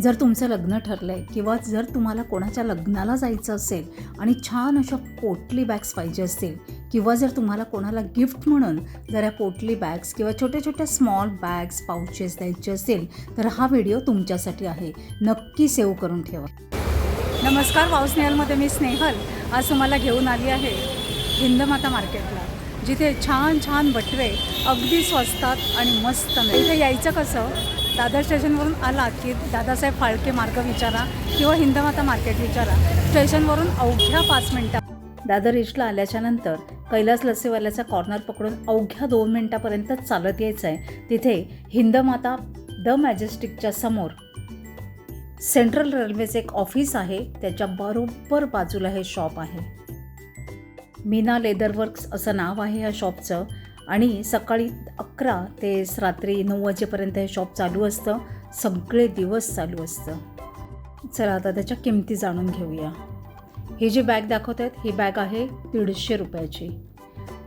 जर तुमचं लग्न ठरलं आहे किंवा जर तुम्हाला कोणाच्या लग्नाला जायचं असेल आणि छान अशा पोटली बॅग्स पाहिजे असतील किंवा जर तुम्हाला कोणाला गिफ्ट म्हणून जर या पोटली बॅग्स किंवा छोट्या छोट्या स्मॉल बॅग्स पाउचेस द्यायचे असेल तर हा व्हिडिओ तुमच्यासाठी आहे. नक्की सेव्ह करून ठेवा. नमस्कार पाऊस नेहलमध्ये मी स्नेहल. आज तुम्हाला घेऊन आली आहे हिंदमाता मार्केटला जिथे छान छान बटवे अगदी स्वस्तात आणि मस्त मिळतात. इथे यायचं कसं? दादर स्टेशनवरून आला की दादासाहेब फाळके मार्ग विचारा किंवा हिंदमाता मार्केट विचारा. स्टेशनवरून अवघ्या पाच मिनटात. दादर ईस्टला आल्याच्यानंतर कैलास लस्सीवाल्याचा कॉर्नर पकडून अवघ्या दोन मिनटापर्यंत चालत यायचं आहे तिथे हिंदमाता द मॅजेस्टिकच्या समोर सेंट्रल रेल्वेचं एक ऑफिस आहे. त्याच्या बरोबर बाजूला हे शॉप आहे. मीना लेदर वर्क्स असं नाव आहे ह्या शॉपचं आणि सकाळी अकरा ते रात्री नऊ वाजेपर्यंत हे शॉप चालू असतं. सगळे दिवस चालू असतं. चला आता त्याच्या किमती जाणून घेऊया. ही जी बॅग दाखवत आहेत ही बॅग आहे दीडशे रुपयाची.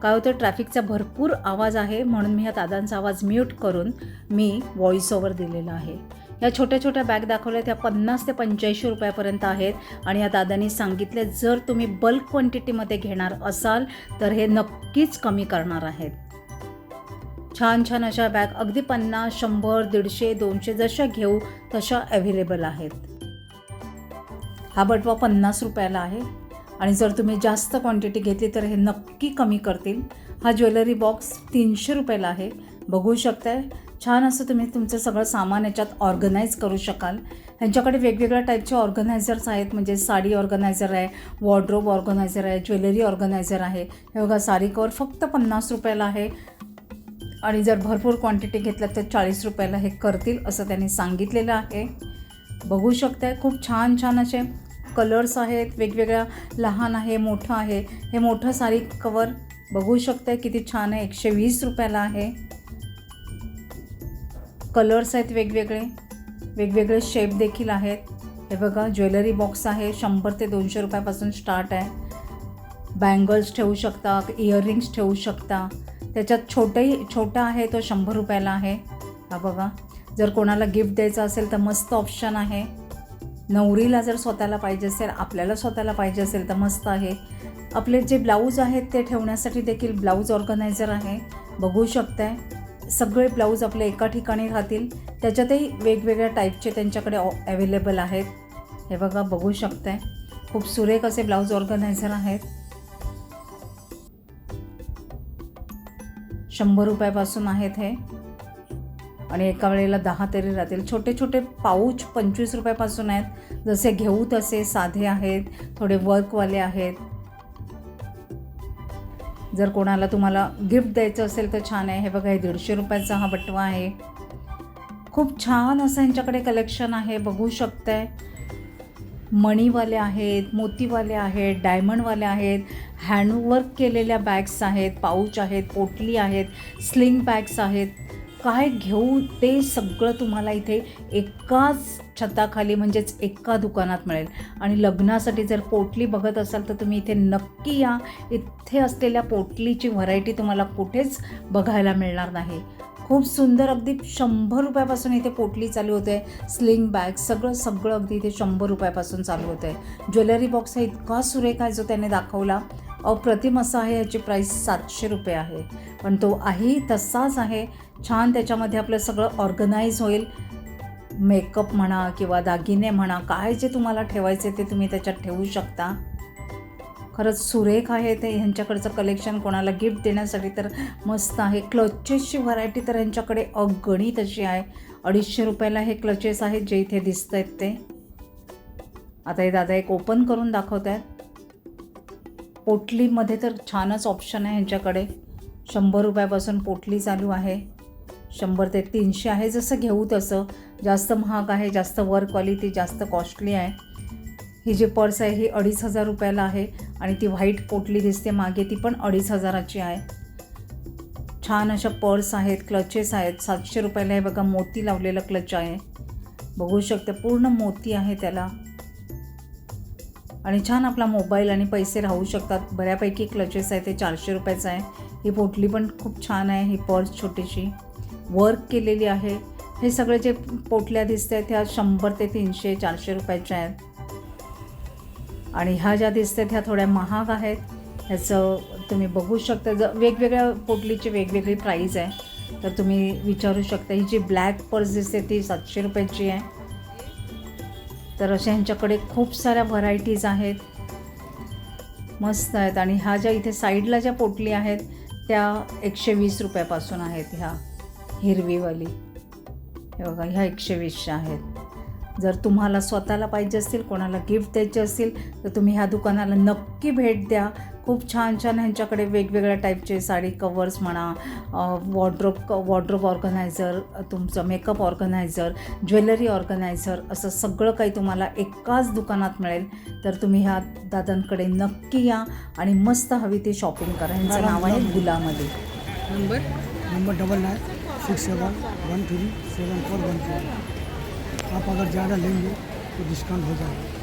काय होतं ट्रॅफिकचा भरपूर आवाज आहे म्हणून मी ह्या दादांचा आवाज म्यूट करून मी व्हॉइस ओव्हर दिलेला आहे. या छोट्या छोट्या बॅग दाखवल्या त्या पन्नास ते पंच्याऐंशी रुपयापर्यंत आहेत आणि या दादांनी सांगितले जर तुम्ही बल्क क्वांटिटीमध्ये घेणार असाल तर हे नक्कीच कमी करणार आहेत. छान छान अशा बॅग अगदी पन्नास शंभर दीडशे दोनशे जशा घेऊ तशा अवेलेबल आहेत. हा बटवा पन्नास रुपयाला आहे. आणि जर तुम्ही जास्त क्वांटिटी घेतली तर हे नक्की कमी करतील. हा ज्वेलरी बॉक्स तीनशे रुपयाला आहे. बघू शकताय. छान असं तुम्ही तुमचं सगळं सामान याच्यात ऑर्गनाईज करू शकाल. ह्यांच्याकडे वेगवेगळ्या टाईपचे ऑर्गनायझर्स आहेत. म्हणजे साडी ऑर्गनायझर आहे वॉर्ड्रोब ऑर्गनायझर आहे ज्वेलरी ऑर्गनायझर आहे. हे बघा साडी कवर फक्त पन्नास रुपयाला आहे. आणि जर भरपूर क्वांटिटी घेतल्या तर चाळीस रुपयाला हे करतील असं त्यांनी सांगितलेलं आहे. बघू शकताय खूप छान छान असे कलर्स आहेत वेगवेगळ्या लहान आहे मोठं आहे. हे मोठं साडी कवर बघू शकताय किती छान आहे एकशे वीस रुपयाला आहे. कलर्स आहेत वेगवेगळे वेगवेगळे शेप देखील आहेत. हे बघा ज्वेलरी बॉक्स आहे शंभर ते दोनशे रुपयापासून स्टार्ट आहे. बँगल्स ठेवू शकता इयरिंग्स ठेवू शकता. त्याच्यात छोटंही छोटा आहे तो शंभर रुपयाला आहे. हा बघा. जर कोणाला गिफ्ट द्यायचं असेल तर मस्त ऑप्शन आहे. नवरीला जर स्वतःला पाहिजे असेल आपल्याला स्वतःला पाहिजे असेल तर मस्त आहे. आपले जे ब्लाऊज आहेत ते ठेवण्यासाठी देखील ब्लाऊज ऑर्गनायझर आहे. बघू शकताय. सगळे ब्लाऊज आपले एका ठिकाणी राहतील. त्याच्यातही वेगवेगळ्या टाईपचे त्यांच्याकडे अवेलेबल आहेत. हे बघा बघू शकताय. खूप सुरेख असे ब्लाऊज ऑर्गनायझर आहेत. शंभर रुपयापासून आहेत हे. आणि एका वेळेला दहा तरी राहतील. छोटे छोटे पाऊच पंचवीस रुपयापासून आहेत. जसे घेऊ तसे साधे आहेत. थोडे वर्कवाले आहेत. जर कोणाला तुम्हाला गिफ्ट द्यायचं असेल तर छान आहे. हे बघा हे दीडशे रुपयाचा हा बटवा आहे. खूप छान असं यांच्याकडे कलेक्शन आहे. बघू शकताय. मणीवाले आहेत मोतीवाले आहेत डायमंडवाले आहेत. हँडवर्क केलेल्या बॅग्स आहेत पाऊच आहेत पोटली आहेत स्लिंग बॅग्स आहेत. काय घेऊ ते सगळं तुम्हाला इथे एकाच छताखाली म्हणजेच एका दुकानात मिळेल. आणि लग्नासाठी जर पोटली बघत असाल तर तुम्ही इथे नक्की या. इथे असलेल्या पोटलीची व्हरायटी तुम्हाला कुठेच बघायला मिळणार नाही. खूप सुंदर अगदी शंभर रुपयापासून इथे पोटली चालू होते. स्लिंग बॅग सगळं सगळं अगदी इथे शंभर रुपयापासून चालू होतं. आहे ज्वेलरी बॉक्स हा इतका सुरेख आहे जो त्याने दाखवला. अप्रतिम असा आहे याची प्राईस सातशे रुपये आहे. पण तो आहे तसाच आहे. छान त्याच्यामध्ये आपलं सगळं ऑर्गनाईज होईल. मेकअप म्हणा किंवा दागिने म्हणा काय जे तुम्हाला ठेवायचे ते तुम्ही त्याच्यात ठेवू शकता. खरंच सुरेख आहे ते. ह्यांच्याकडचं कलेक्शन कोणाला गिफ्ट देण्यासाठी तर मस्त आहे. क्लचेसची व्हरायटी तर ह्यांच्याकडे अगणित अशी आहे. अडीचशे रुपयाला हे क्लचेस आहेत जे इथे दिसत आहेत ते. आता हे दादा एक ओपन करून दाखवत आहेत पोटलीमध्ये तर छानच ऑप्शन आहे ह्यांच्याकडे. शंभर रुपयापासून पोटली चालू आहे. शंभर ते तीनशे आहे जसं घेऊ तसं. जास्त महाग आहे जास्त वर्क क्वालिटी जास्त कॉस्टली आहे. ही जी पर्स आहे ही अडीच हजार रुपयाला आहे आणि ती व्हाईट पोटली दिसते मागे ती पण अडीच हजाराची आहे. छान अशा पर्स आहेत क्लचेस आहेत. सातशे रुपयाला हे बघा मोती लावलेलं क्लच आहे. बघू शकते पूर्ण मोती आहे त्याला. आणि छान आपला मोबाईल आणि पैसे राहू शकतात. बऱ्यापैकी क्लचेस आहे ते चारशे रुपयाचं आहे. ही पोटली पण खूप छान आहे ही पर्स छोटीशी. वर्क केलेली आहे. हे सगळे जे पोटल्या दिसत आहेत ह्या शंभर ते तीनशे चारशे रुपयाच्या आहेत. आणि ह्या ज्या दिसत आहेत ह्या थोड्या महाग आहेत. ह्याचं तुम्ही बघू शकता ज वेगवेगळ्या पोटलीची वेगवेगळी प्राईज आहे. तर तुम्ही विचारू शकता ही जी ब्लॅक पर्स दिसते ती सातशे रुपयाची आहे. तर अशा ह्यांच्याकडे खूप साऱ्या व्हरायटीज आहेत. मस्त आहेत. आणि ह्या ज्या इथे साईडला ज्या पोटली आहेत त्या एकशे वीस रुपयापासून आहेत ह्या हिरवीवाली. हे बघा ह्या एकशे वीसच्या आहेत. जर तुम्हाला स्वतःला पाहिजे असतील कोणाला गिफ्ट द्यायचे असतील तर तुम्ही ह्या दुकानाला नक्की भेट द्या. खूप छान छान ह्यांच्याकडे वेगवेगळ्या टाईपचे साडी कवर्स म्हणा वॉर्ड्रोप वॉर्ड्रोप ऑर्गनायझर तुमचं मेकअप ऑर्गनायझर ज्वेलरी ऑर्गनायझर असं सगळं काही तुम्हाला एकाच दुकानात मिळेल. तर तुम्ही ह्या दादांकडे नक्की या आणि मस्त हवी ती शॉपिंग करा. ह्यांचं नाव आहे गुलामध्ये number? Number double nine six seven one three seven four one three आप अगर ज़्यादा लेंगे तो डिस्काउंट हो जाएगा।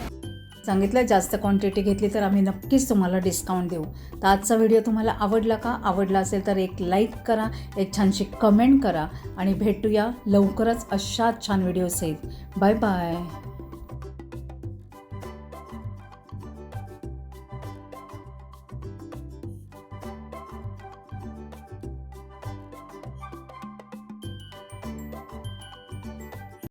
सांगितलं जास्त क्वांटिटी घेतली तर आम्ही नक्कीच तुम्हाला डिस्काउंट देऊ. तर आजचा व्हिडिओ तुम्हाला आवडला का? आवडला असेल तर एक लाईक करा एक छानशी कमेंट करा आणि भेटूया लवकरच अशाच छान व्हिडिओ सहित. Bye bye